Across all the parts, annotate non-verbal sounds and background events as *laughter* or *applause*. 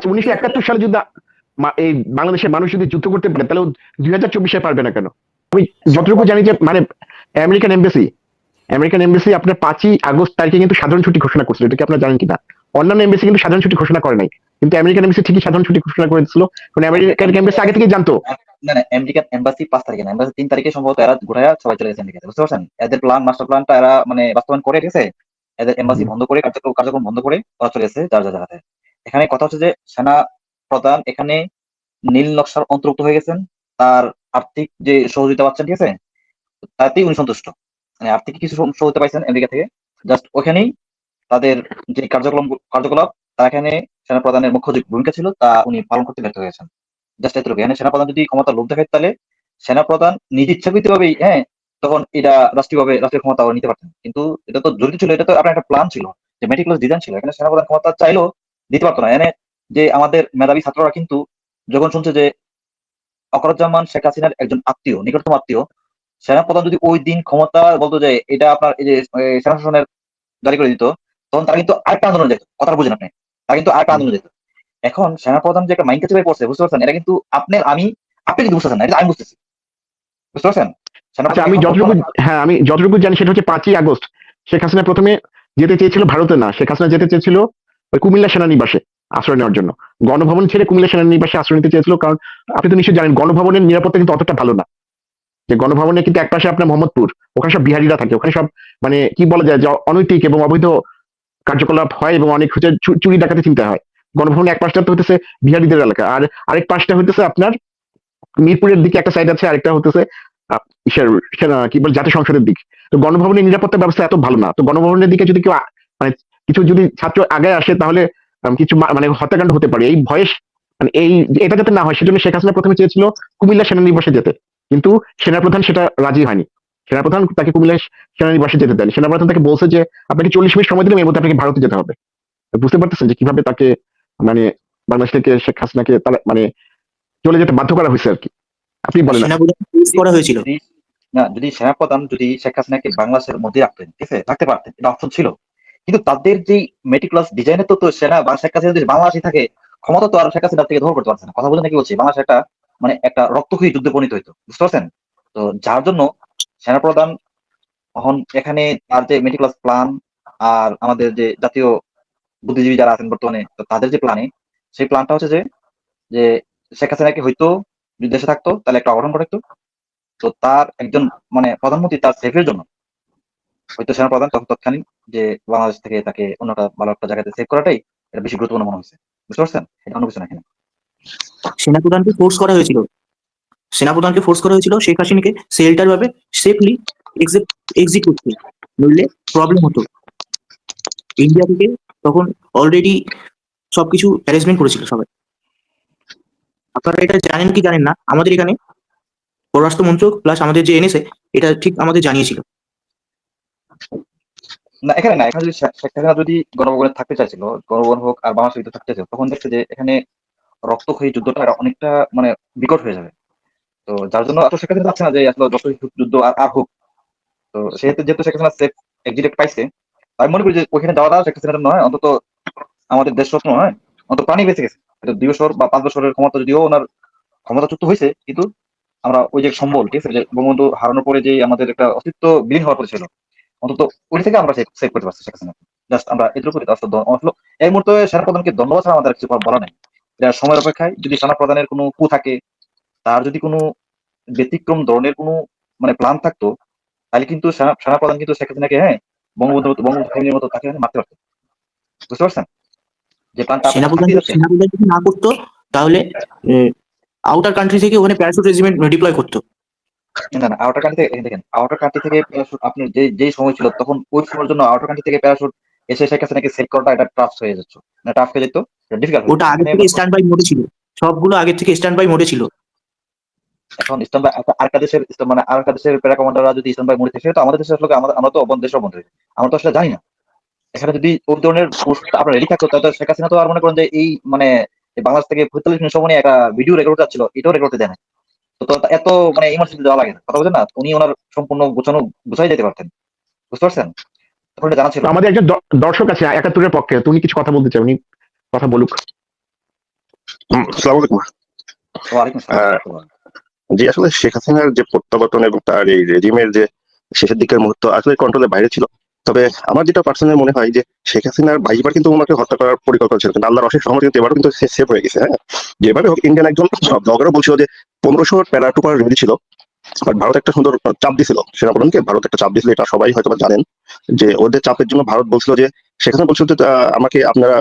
আচ্ছা উনিশশো একাত্তর সালে যদি এই বাংলাদেশের মানুষ যদি যুদ্ধ করতে পারে, তাহলে দুই হাজার চব্বিশে পারবে না কেন? আমি যতটুকু জানি যে মানে আমেরিকান এমবেসি আমেরিকান এমবেসি আপনার পাঁচই আগস্ট তারিখে কিন্তু সাধারণ ছুটি ঘোষণা করছিল। এটা কি আপনারা জানেন কিনা? অন্যান্য এমবেসি কিন্তু সাধারণ ছুটি ঘোষণা করে নাই। কিন্তু আমেরিকান এমবেসি ঠিকই সাধারণ ছুটি ঘোষণা করে দিচ্ছিল কারণ আমেরিকান এমবেসি আগে থেকে জানতো। না না, আমেরিকান এমবাসি পাঁচ তারিখে না। এম্বাসি তিন তারিখে সম্ভবত এরা ঘুরাইয়া সবাই চলে গেছে আমেরিকাতে। বুঝতে পারছেন? এদের প্ল্যান মাস্টার প্ল্যানটা এরা মানে বাস্তবায়ন করে, ঠিক এদের এম্বাসি বন্ধ করে কার্যক্রম বন্ধ করে ওরা চলে গেছে যার যার জায়গাতে। এখানে কথা হচ্ছে যে সেনা প্রধান এখানে নীল নকশার অন্তর্ভুক্ত হয়ে গেছেন। তার আর্থিক যে সহযোগিতা পাচ্ছেন ঠিক আছে? তাতেই উনি সন্তুষ্ট। মানে আর্থিক কিছু সহযোগিতা পাইছেন আমেরিকা থেকে। জাস্ট ওখানেই তাদের যে কার্যক্রম, কার্যকলাপ, তার এখানে সেনা প্রধানের মুখ্য যে ভূমিকা ছিল, তা উনি পালন করতে ব্যর্থ হয়েছেন। জাস্ট এতটুকু এখানে সেনাপ্রধান যদি ক্ষমতা লোভ দেখায়, তাহলে সেনাপ্রধান নিজ ইচ্ছাকৃত ভাবেই হ্যাঁ তখন এটা রাষ্ট্রীয়ভাবে, রাষ্ট্রীয় ক্ষমতা নিতে পারতেন। কিন্তু এটা তো জড়িত ছিল, এটা তো আপনার একটা প্ল্যান ছিল। যে মেটিকুলাস ডিজাইন ছিল। এখানে সেনাপ্রধান ক্ষমতা চাইলেও দিতে পারতো না। এখানে যে আমাদের মেধাবী ছাত্ররা কিন্তু যখন শুনছে যে অকরুজ্জামান শেখ হাসিনার একজন আত্মীয় নিকটতম আত্মীয় সেনাপ্রধান যদি ওই দিন ক্ষমতা বলতো যে এটা আপনার এই যে সেনা শাসনের জারি করে দিত তখন তারা কিন্তু আরেকটা আন্দোলন যেত। কথা বুঝেন আপনি। তারা কিন্তু আরেকটা আন্দোলন যেত। এখন সেনাপ্রধান যে একটা মাইন্ড চেপে পড়ছে বুঝতে পারছেন? এটা কিন্তু আপনি আমি আপনি কিন্তু বুঝতেছেন না এটা আমি বুঝতেছি। বুঝতে পারছেন? আচ্ছা আমি যতটুকু হ্যাঁ আমি যতটুকু জানি সেটা হচ্ছে পাঁচই আগস্ট। শেখ হাসিনা প্রথমে যেতে চেয়েছিল ভারতে না। শেখ হাসিনা যেতে চেয়েছিল ওই কুমিল্লা সেনানিবাসে আশ্রয় নেওয়ার জন্য। গণভবন ছেড়ে কুমিল্লা সেনানিবাসে আশ্রয় নিতে চেয়েছিল কারণ আপনি তো নিশ্চয়ই জানেন, গণভবনের নিরাপত্তা কিন্তু অতটা ভালো না। যে গণভবনে কিন্তু একপাশে আপনার মোহাম্মদপুর, ওখানে সব বিহারিরা থাকে, ওখানে সব মানে কি বলা যায় যে অনৈতিক এবং অবৈধ কার্যকলাপ হয় এবং অনেক হচ্ছে চুরি ডাকাতি চিন্তা হয়। গণভবনে এক পাশটা তো হতেছে বিহারিদের এলাকা, আর আরেক পাশটা হতেছে আপনার মিরপুরের দিকে একটা সাইড আছে, আরেকটা হতেছে কি বলে, জাতীয় সংসদের দিক। তো গণভবনের নিরাপত্তা ব্যবস্থা এত ভালো না। তো গণভবনের দিকে যদি কেউ মানে কিছু যদি ছাত্র আগে আসে তাহলে কিছু মানে হত্যাকাণ্ড হতে পারে। এই ভয়েস মানে এই এটা যাতে না হয় সেজন্য শেখ হাসিনা প্রথমে চেয়েছিল কুমিল্লা সেনানিবাসে যেতে। কিন্তু সেনাপ্রধান সেটা রাজি হয়নি। সেনাপ্রধান তাকে কুমিল্লা সেনানিবাসে যেতে দেন সেনাপ্রধান তাকে বলছে যে আপনাকে চল্লিশ মিনিট সময় দিলাম এর মধ্যে আপনাকে ভারতে যেতে হবে। বুঝতে পারতেছেন যে কীভাবে তাকে মানে বাংলাদেশ থেকে শেখ হাসিনাকে তারা মানে চলে যেতে বাধ্য করা হয়েছে আর কি। আপনি বলেন। করা হয়েছিল। না যদি সেনাপ্রধান যদি শেখ হাসিনাকে বাংলাদেশের মধ্যে রাখতেন ঠিক আছে? রাখতে পারতেন এটা অপশন ছিল। কিন্তু তাদের যে মেটিকুলাস ডিজাইনের তো তো সেনা বা শেখ হাসিনা যদি বাংলাদেশে থাকে, ক্ষমতা তো আর শেখ হাসিনার থেকে ধর করতে পারছে না। কথা বলতে নাকি বলছি? বাংলাদেশ একটা মানে একটা রক্তক্ষয়ী যুদ্ধে পরিণত হইতো। বুঝতে পারছেন? তো যার জন্য সেনাপ্রধান এখন এখানে তার যে মেটিকুলাস প্ল্যান আর আমাদের যে জাতীয় বুদ্ধিজীবী যারা আছেন বর্তমানে, তো তাদের যে প্ল্যানে সেই প্ল্যানটা হচ্ছে যে যে শেখ হাসিনাকে হয়তো যদি দেশে থাকতো, তাহলে একটা অঘটন ঘটাইতো। তো তার একজন মানে প্রধানমন্ত্রী তার সেফের জন্য হয়তো সেনা প্রধান তখন তৎক্ষণিক যে বাংলাদেশ থেকে তাকে অন্য একটা ভালো একটা জায়গাতে সেভ করাটাই এটা বেশি গুরুত্বপূর্ণ মনে হয়েছে। বুঝতে পারছেন? এটা অন্য কিছু না এখানে। সেনাপ্রধানকে ফোর্স করা হয়েছিল। সেনাপ্রধানকে ফোর্স করা হয়েছিল শেখ হাসিনাকে সেল্টার ভাবে সেফলি এক্সিট করতে। নইলে প্রবলেম হতো। ইন্ডিয়া থেকে তখন অলরেডি সবকিছু অ্যারেঞ্জমেন্ট করেছিল সবাই। আপনারা এটা জানেন কি জানেন না? আমাদের এখানে পররাষ্ট্র মন্ত্রক প্লাস আমাদের যে এনেছে এটা ঠিক আমাদের জানিয়েছিল। না, এখানে না, এখানে যদি শেখ হাসিনা যদি গণভবনে থাকতে চাইছিল, গণভবন হোক আর বাংলাদেশ থাকতে চাইছিল, তখন দেখছে যে এখানে রক্তক্ষয়ী যুদ্ধটা অনেকটা মানে বিকট হয়ে যাবে। তো যার জন্য শেখ হাসিনা না যে আসলে রক্তক্ষয়ী যুদ্ধ আর আর হোক। তো সেহেতু যেহেতু শেখ হাসিনা সেফ পাইছে আমি মনে করি যে ওইখানে যাওয়াটা শেখ নয়, অন্তত আমাদের দেশরত্ন নয়, অন্তত প্রাণী বেঁচে গেছে। এটা দুই বছর বা পাঁচ বছরের ক্ষমতা যদিও ওনার ক্ষমতাচ্যুত হয়েছে, কিন্তু আমরা ওই যে সম্বল, ঠিক আছে, যে বঙ্গবন্ধু হারানোর পরে যে আমাদের একটা অস্তিত্ব বিলীন হওয়ার পরে ছিল অন্তত ওই থেকে আমরা সেভ করতে পারছি শেখ হাসিনা জাস্ট আমরা এটুকু আসলে এই মুহূর্তে সেনা প্রধানকে ধন্যবাদ ছাড়া আমাদের কিছু বলা নেই। এটা সময়ের অপেক্ষায় যদি সেনা প্রধানের কোনো কু থাকে তার যদি কোনো ব্যতিক্রম ধরনের কোনো মানে প্ল্যান থাকতো তাহলে কিন্তু সেনা প্রধান কিন্তু শেখ হাসিনাকে হ্যাঁ বঙ্গবন্ধু বঙ্গবন্ধু ফ্যামিলির মতো তাকে মারতে পারতো। বুঝতে পারছেন? যে প্ল্যানটা না করতো তাহলে আউটার কান্ট্রি থেকে ওখানে প্যারাশুট রেজিমেন্ট ডিপ্লয় করতো। না না আউটার কান্ট্রি থেকে দেখেন আউটার কান্ট্রি থেকে প্যারাশুট আপনি যে যে সময় ছিল তখন ওই সময়ের জন্য আউটার কান্ট্রি থেকে প্যারাশুট এসে শেখ হাসিনাকে সেভ করাটা এটা টাফ হয়ে যাচ্ছে। না টাফ হয়ে যেত ডিফিকাল্ট ওটা আগে থেকে স্ট্যান্ড বাই মোডে ছিল। সবগুলো আগে থেকে স্ট্যান্ড বাই মোডে ছিল। এখন ইসলাম আরেকটা দেশের মানে আরেকটা দেশের প্যারা কমান্ডাররা যদি ইসলাম ভাই মরে থাকে তো আমাদের দেশের আসলে আমরা তো অবন দেশের বন্ধু আমরা তো আসলে জানি না। এখানে যদি ওই ধরনের পোস্ট আপনার রেডি থাকতো তাহলে শেখ হাসিনা তো আর মনে করেন যে এই মানে বাংলাদেশ থেকে পঁয়তাল্লিশ মিনিট সময় একটা ভিডিও রেকর্ড যাচ্ছিল এটাও রেকর্ড করতে দেয় না তো তো এত মানে ইমার্জেন্সি যাওয়া লাগে না। কথা বলছেন না? উনি ওনার সম্পূর্ণ গোছানো গুছাই যেতে পারতেন। বুঝতে পারছেন? তখন জানা ছিল। আমাদের একজন দর্শক আছে একাত্তরের পক্ষে। তুমি কিছু কথা বলতে চাও উনি কথা বলুক। জি আসলে শেখ হাসিনার যে প্রত্যাবর্তন এবং তার এই রেজিমের যে শেষের দিকের মুহূর্ত আসলে কন্ট্রোলের বাইরে ছিল। তবে আমার যেটা পার্সোনাল মনে হয় যে শেখ হাসিনার বাইশবার কিন্তু ওনাকে হত্যা করার পরিকল্পনা ছিল। কিন্তু আল্লাহর অশেষ সহমত কিন্তু এবারও কিন্তু সেভ হয়ে গেছে হ্যাঁ? যেভাবে হোক ইন্ডিয়ান একজন ব্লগারও বলছিল যে পনেরোশো প্যারাটুপার রেডি ছিল বাট ভারত একটা সুন্দর চাপ দিছিল সেনাপ্রধানকে। ভারত একটা চাপ দিছিল, এটা সবাই হয়তো জানেন, যে ওদের চাপের জন্য ভারত বলছিল যে, সেখানে বলছিল যে আমাকে আপনারা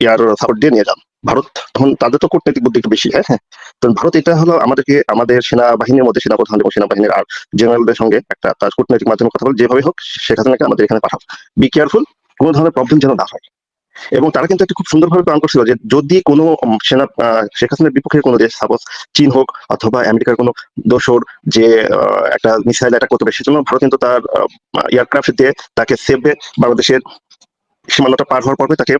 ইয়ার সাপোর্ট দিয়ে নিয়ে যান। ভারত তখন তাদের তো কূটনৈতিক বুদ্ধি একটু বেশি হ্যাঁ হ্যাঁ। তো ভারত এটা হলো আমাদেরকে, আমাদের সেনাবাহিনীর মধ্যে সেনাপ্রধান এবং সেনাবাহিনীর আর জেনারেলদের সঙ্গে একটা তার কূটনৈতিক মাধ্যমে কথা বলে, যেভাবে হোক হাসিনাকে আমাদের এখানে পাঠাও। বি কেয়ারফুল কোনো ধরনের প্রবলেম যেন না হয়। এবং তারা কিন্তু একটা খুব সুন্দরভাবে প্ল্যান করছিল যে যদি কোনো সেনা শেখ হাসিনার বিপক্ষে কোনো দেশ, সাপোজ চীন হোক অথবা আমেরিকার কোনো দোসর যে একটা মিসাইল অ্যাটাক করতে পারে, সেজন্য ভারত কিন্তু তার এয়ারক্রাফট দিয়ে তাকে সেভে বাংলাদেশের সীমানাটা পার হওয়ার পরে তাকে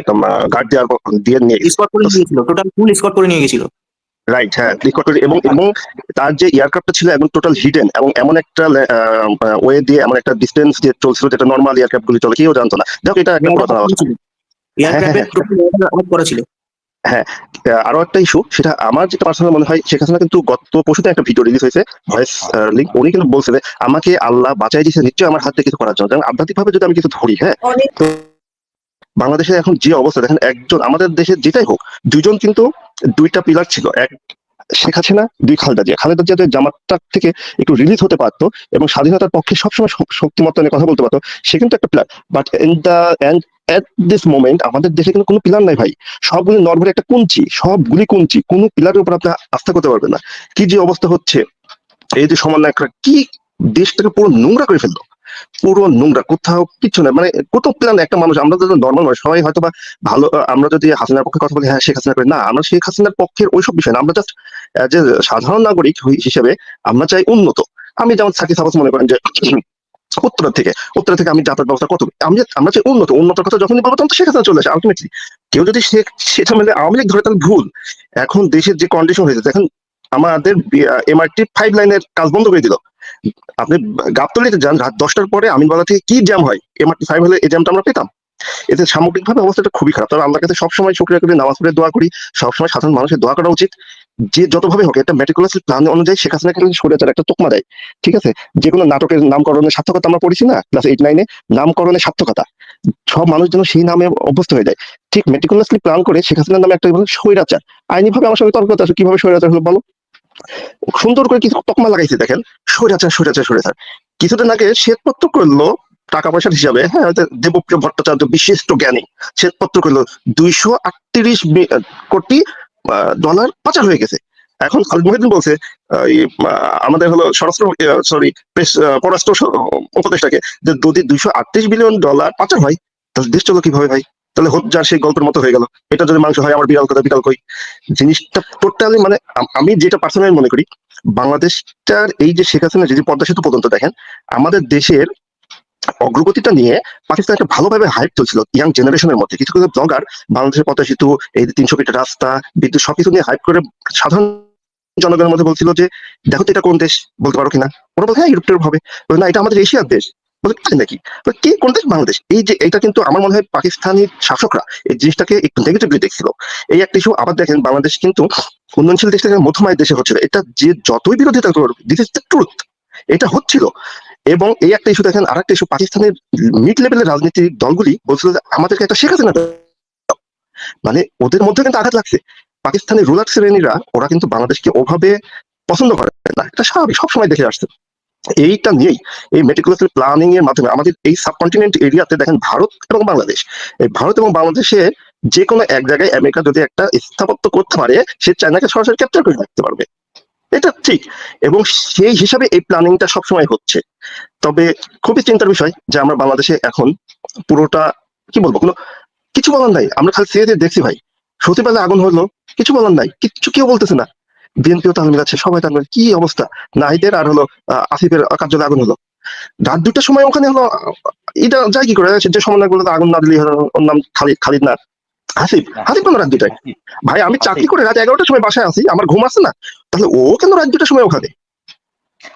একদম গার্ড দেওয়ার দিয়ে নিয়ে। স্কট করে নিয়ে গেছিল টোটাল ফুল স্কট করে নিয়ে গেছিল রাইট হ্যাঁ record করে- এবং এবং তার যে এয়ারক্রাফটটা ছিল একদম টোটাল হিডেন এবং এমন একটা ওয়ে দিয়ে এমন একটা ডিস্টেন্স দিয়ে চলছিল যেটা নর্মাল এয়ারক্রাফট গুলি চলে কেউ জানতো না। দেখো এটা একটা পুরাতন আলোচনা টোটাল করা ছিল আহ, আরও একটা ইস্যু সেটা আমার যেটা পার্সোনাল মনে হয় শেখ হাসিনা কিন্তু গত পরশুতে একটা ভিডিও রিলিজ হয়েছে ভয়েস লিঙ্ক উনি কিন্তু বলছে যে, আমাকে আল্লাহ বাঁচাই দিয়েছে নিশ্চয়ই আমার হাত থেকে কিছু করার জন্য। কারণ আধ্যাত্মিক ভাবে যদি আমি কিছু ধরি হ্যাঁ তো বাংলাদেশে এখন যে অবস্থা দেখেন একজন আমাদের দেশে যেটাই হোক দুজন কিন্তু দুইটা পিলার ছিল। এক শেখ হাসিনা, দুই খালেদা জিয়া। খালেদা জিয়া জামাতটা থেকে একটু রিলিজ হতে পারতো এবং স্বাধীনতার পক্ষে সবসময় শক্তিমত্তা নিয়ে কথা বলতে পারতো। সে কিন্তু একটা pillar but in the end at this moment আমাদের দেশে কিন্তু কোনো পিলার নাই ভাই। সবগুলি নর্ভের একটা কুঞ্চি, সবগুলি কুঞ্চি। কোনো পিলারের উপর আপনি আস্থা করতে পারবেন না। কি যে অবস্থা হচ্ছে, এই যে সমন্বয়করা কি দেশটাকে পুরো নোংরা করে ফেলল? পুরো নোংরা, কোথাও কিছু না। মানে কোথাও প্ল্যান একটা মানুষ, আমরা যদি নর্মাল মানুষ, সবাই হয়তো বা ভালো আমরা যদি হাসিনার পক্ষে কথা বলি হ্যাঁ শেখ হাসিনা করে। না, আমরা শেখ হাসিনার পক্ষের ওইসব বিষয় না। আমরা জাস্ট যে সাধারণ নাগরিক হিসেবে আমরা চাই উন্নত। আমি যেমন সাকি সাবাস মনে করেন যে *clears throat* উত্তর থেকে উত্তর থেকে আমি যাতায়াত ব্যবস্থা কত আমি আমরা চাই উন্নত। উন্নতর কথা যখনই বলব, তখন তো শেখ হাসিনা চলে আসে আলটিমেটলি কেউ যদি সে সেটা মেলে আওয়ামী লীগ ধরে, তাহলে ভুল। এখন দেশের যে কন্ডিশন হয়েছে, দেখেন আমাদের এমআরটি ফাইভ লাইনের কাজ বন্ধ করে দিল। আপনি গাবতলিতে যান, রাত দশটার পরে আমিনবালা থেকে কি জ্যাম হয়? এমআরটি ফাইভ হলে এই জ্যামটা আমরা পেতাম। এতে সামগ্রিকভাবে অবস্থাটা খুবই খারাপ। তবে আল্লাহর কাছে সবসময় শুক্রিয়া করি, নামাজ পড়ে দোয়া করি, সবসময় সাধারণ মানুষের দোয়া করা উচিত। যে যতভাবে হোক, একটা মেটিকুলাস প্ল্যান অনুযায়ী শেখ কিন্তু সরে একটা তোকমা দেয়। ঠিক আছে? যে কোনো নাটকের নামকরণের সার্থকতা আমরা পড়েছি না? ক্লাস এইট নাইনে নামকরণের সার্থকতা। সব মানুষ যেন সেই নামে অভ্যস্ত হয়ে যায়। ঠিক মেটিকুলাসলি প্ল্যান করে শেখ হাসিনার নামে একটা বলে স্বৈরাচার। আইনি ভাবে আমার সঙ্গে তর্ক কীভাবে স্বৈরাচার হলো বলো? সুন্দর করে কিছু তকমা লাগাইছে, দেখেন। স্বৈরাচার স্বৈরাচার স্বৈরাচার। কিছুদিন আগে শ্বেতপত্র করল টাকা পয়সার হিসাবে হ্যাঁ দেবপ্রিয় ভট্টাচার্য, বিশিষ্ট জ্ঞানী, শ্বেতপত্র করল দুইশো আটত্রিশ কোটি ডলার পাচার হয়ে গেছে। এখন খালিদ বলছে আমাদের হলো স্বরাষ্ট্র সরি পররাষ্ট্র উপদেষ্টাকে যে যদি দুইশো আটত্রিশ বিলিয়ন ডলার পাচার হয়, তাহলে দেশ চলো কীভাবে ভাই? তাহলে হোক যার সেই গল্পের মতো হয়ে গেল। এটা যদি মাংস হয়, আমার বিড়াল কথা বিড়াল কই? জিনিসটা টোটালি মানে আমি যেটা পার্সোনালি মনে করি, বাংলাদেশটার এই যে শেখ হাসিনা, যদি পদ্মা সেতু পর্যন্ত দেখেন, আমাদের দেশের অগ্রগতিটা নিয়ে পাকিস্তান একটা ভালোভাবে হাইপ চলছিল ইয়াং জেনারেশনের মধ্যে। কিছু কিছু ব্লগার বাংলাদেশের পদ্মা সেতু, এই তিনশো ফিট রাস্তা, বিদ্যুৎ সবকিছু নিয়ে হাইপ করে সাধারণ জনগণের মধ্যে বলছিল যে, দেখো এটা কোন দেশ, বলতে পারো কিনা? ওরা বলছে হ্যাঁ ইউরোপ টিউরোপ হবে না, এটা আমাদের এশিয়ার দেশ। বলে তাই নাকি? বাংলাদেশ। এই যে এটা কিন্তু আমার মনে হয় পাকিস্তানি শাসকরা এই জিনিসটাকে একটু নেগেটিভলি দেখছিল। এই একটা ইস্যু আবার দেখেন, বাংলাদেশ কিন্তু উন্নয়নশীল দেশ থেকে দেশে হচ্ছিল। এটা যে যতই বিরোধিতা দিস ইজ দ্য ট্রুথ এটা হচ্ছিল। এবং এই একটা ইস্যু দেখেন আর একটা ইস্যু পাকিস্তানের মিড লেভেলের রাজনীতিক দলগুলি বলছিল যে, আমাদেরকে একটা শেখ হাসিনা দাও। মানে ওদের মধ্যে কিন্তু আঘাত লাগছে। পাকিস্তানের রুলার শ্রেণীরা, ওরা কিন্তু বাংলাদেশকে ওভাবে পছন্দ করে না। এটা স্বাভাবিক, সবসময় দেখে আসছে। এইটা নিয়েই এই মেটিকুলাস প্ল্যানিং এর মাধ্যমে আমাদের এই সাবকন্টিনেন্ট এরিয়াতে দেখেন ভারত এবং বাংলাদেশ। এই ভারত এবং বাংলাদেশে যে কোনো এক জায়গায় আমেরিকা যদি একটা স্থাপত্য করতে পারে, সে চায়নাকে সরাসরি ক্যাপচার করে রাখতে পারবে। এটা ঠিক। এবং সেই হিসাবে এই প্ল্যানিংটা সবসময় হচ্ছে। তবে খুবই চিন্তার বিষয় যে আমরা বাংলাদেশে এখন পুরোটা, কি বলব, কোনো কিছু বলার নাই। আমরা খালি চেয়ে দেখছি ভাই। সচিবালয়ে আগুন হলো, কিছু বলার নাই। কিচ্ছু কেউ বলতেছে না। বিএনপিও তাল মিলাচ্ছে সবাই মিলাচ্ছে। কি অবস্থা? নাহিদের আর হলো আসিফের কার্যালয়ে আগুন হলো। রাত দুটার সময় ওখানে হলো এটা যায় কি করে? যে সমন্বয়গুলো আগুন না দিলে ওর নাম খালিদ খালিদ না। হাসিফ হাসিফ কেন রাত দুটায় ভাই আমি চাকরি করে রাত এগারোটার সময় বাসায় আসি আমার ঘুম আসছে না। তাহলে ও কেন রাত দুটার সময় ওখানে?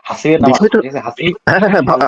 হাসিবের নাম আছে, আছে? হাসিব হ্যাঁ হ্যাঁ হ্যাঁ ভা-